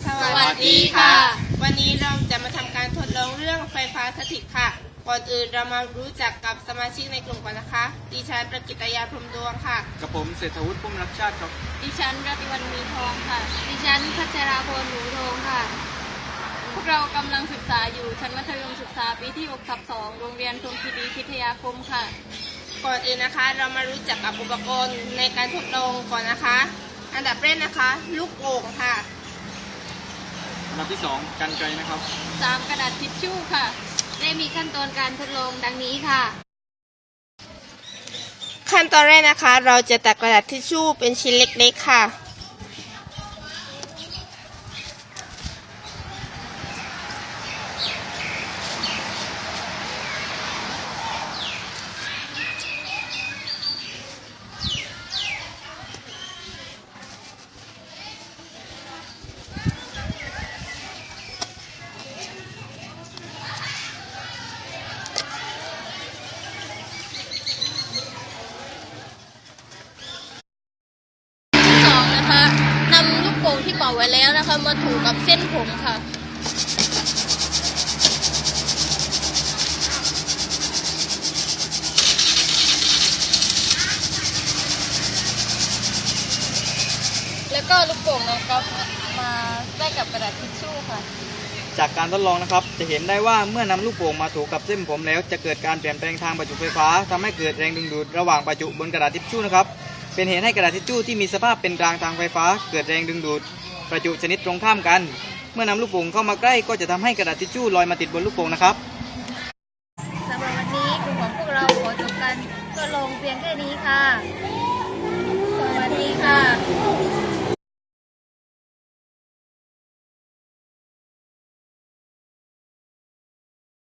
สวัสดีค่ะ วันนี้เราจะมาทำการทดลองเรื่องไฟฟ้าสถิตค่ะ ก่อนอื่นเรามารู้จักกับสมาชิกในกลุ่มก่อนนะคะ ดิฉันประกิตยาพรหมดวงค่ะ กับผมเศรษฐวุฒิพุ่มรักชาติครับ ดิฉันรัติวันมีทองค่ะ ดิฉันพัชราพรหนูทองค่ะ พวกเรากำลังศึกษาอยู่ชั้นมัธยมศึกษาปีที่6ทับ2โรงเรียนทรงคีรีพิทยาคมค่ะ ก่อนอื่นนะคะ เรามารู้จักกับอุปกรณ์ในการทดลองก่อนนะคะ อันดับแรกนะคะ ลูกโป่งค่ะอัน ดับที่สองกันไกลนะครับ 3 กระดาษทิชชู่ค่ะ ได้มีขั้นตอนการทดลองดังนี้ค่ะ ขั้นตอนแรกนะคะ เราจะตัดกระดาษทิชชู่เป็นชิ้นเล็กๆค่ะ ที่สองนะคะนำลูกโป่งที่ เป่าไว้แล้วนะคะ มาถูกับเส้นผมค่ะแล้วก็ลูกโป่งนะครับมาใกล้กับกระดาษทิชชู่ค่ะ จากการทดลองนะครับ จะเห็นได้ว่าเมื่อนำลูกโป่งมาถูกับเส้นผมแล้ว จะเกิดการเปลี่ยนแปลงทางประจุไฟฟ้าทำให้เกิดแรงดึงดูดระหว่างประจุบนกระดาษทิชชู่นะครับ เป็นเหตุให้กระดาษทิชชู่ที่มีสภาพเป็นกลางทางไฟฟ้า เกิดแรงดึงดูด ประจุชนิดตรงข้ามกัน เมื่อนำลูกโป่งเข้ามาใกล้ก็จะทำให้กระดาษทิชชู่ลอยมาติดบนลูกโป่งนะครับสำหรับวันนี้กลุ่ของพวกเราขอจบกันก็ลงเพียงแค่นี้ค่ะ